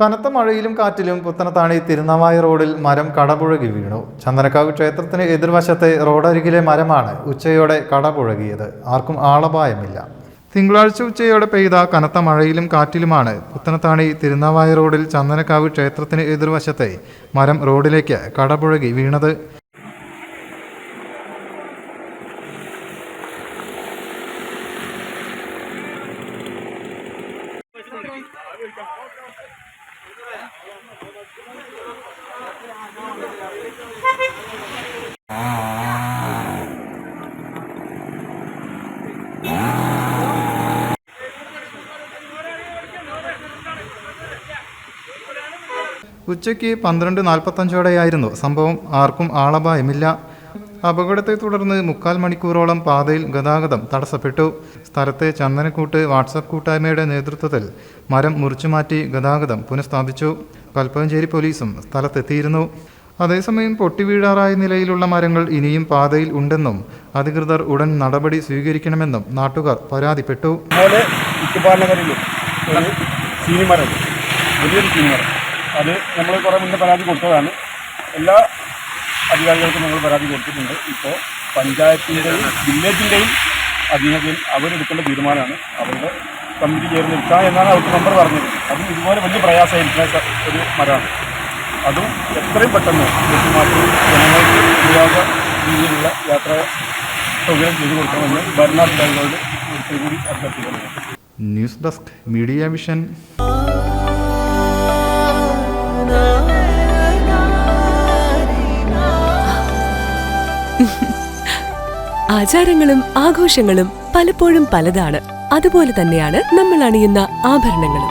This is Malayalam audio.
കനത്ത മഴയിലും കാറ്റിലും പുത്തനത്താണി തിരുനാവായ റോഡിൽ മരം കടപുഴകി വീണു. ചന്ദനക്കാവ് ക്ഷേത്രത്തിന് എതിർവശത്തെ റോഡരികിലെ മരമാണ് ഉച്ചയോടെ കടപുഴകിയത്. ആർക്കും ആളപായമില്ല. തിങ്കളാഴ്ച ഉച്ചയോടെ പെയ്ത കനത്ത മഴയിലും കാറ്റിലുമാണ് പുത്തനത്താണി തിരുനാവായ റോഡിൽ ചന്ദനക്കാവ് ക്ഷേത്രത്തിന് എതിർവശത്തെ മരം റോഡിലേക്ക് കടപുഴകി വീണത്. ഉച്ചയ്ക്ക് പന്ത്രണ്ട് നാൽപ്പത്തഞ്ചോടെയായിരുന്നു. സംഭവം ആർക്കും ആളപായമില്ല. അപകടത്തെ തുടർന്ന് മുക്കാൽ മണിക്കൂറോളം പാതയിൽ ഗതാഗതം തടസ്സപ്പെട്ടു. സ്ഥലത്തെ ചന്ദനക്കൂട്ട് വാട്സപ്പ് കൂട്ടായ്മയുടെ നേതൃത്വത്തിൽ മരം മുറിച്ചുമാറ്റി ഗതാഗതം പുനഃസ്ഥാപിച്ചു. കൽപ്പകഞ്ചേരി പോലീസും സ്ഥലത്തെത്തിയിരുന്നു. അതേസമയം പൊട്ടിവീഴാറായ നിലയിലുള്ള മരങ്ങൾ ഇനിയും പാതയിൽ ഉണ്ടെന്നും അധികൃതർ ഉടൻ നടപടി സ്വീകരിക്കണമെന്നും നാട്ടുകാർ പരാതിപ്പെട്ടു. ചീനിമരം വലിയൊരു ചീനിമരം. അത് നമ്മൾ കുറേ മുന്നേ പരാതി കൊടുത്തതാണ്. എല്ലാ അധികാരികൾക്കും നമ്മൾ പരാതി കൊടുത്തിട്ടുണ്ട്. ഇപ്പോൾ പഞ്ചായത്തിന്റെയും വില്ലേജിന്റെയും അധീനതയിൽ അവരെടുക്കേണ്ട തീരുമാനമാണ്. അവരുടെ കമ്മിറ്റി ചേർന്ന് എടുക്കാം എന്നാണ് അവർക്ക് നമ്പർ പറഞ്ഞത്. അതും ഇതുപോലെ വലിയ പ്രയാസമായിരിക്കുന്ന ഒരു മരമാണ്. അതും എത്രയും പെട്ടെന്ന് ലഭ്യമാക്കി ജനങ്ങൾക്ക് ഉപയോഗ രീതിയിലുള്ള യാത്ര സൗകര്യം ചെയ്തു കൊടുക്കണമെന്ന് ഭരണാധികാരികളോട് കൂടി അഭ്യർത്ഥിക്കുന്നു. News desk media mission. ആചാരങ്ങളും ആഘോഷങ്ങളും പലപ്പോഴും പലതാണ്. അതുപോലെ തന്നെയാണ് നമ്മൾ അണിയുന്ന ആഭരണങ്ങളും.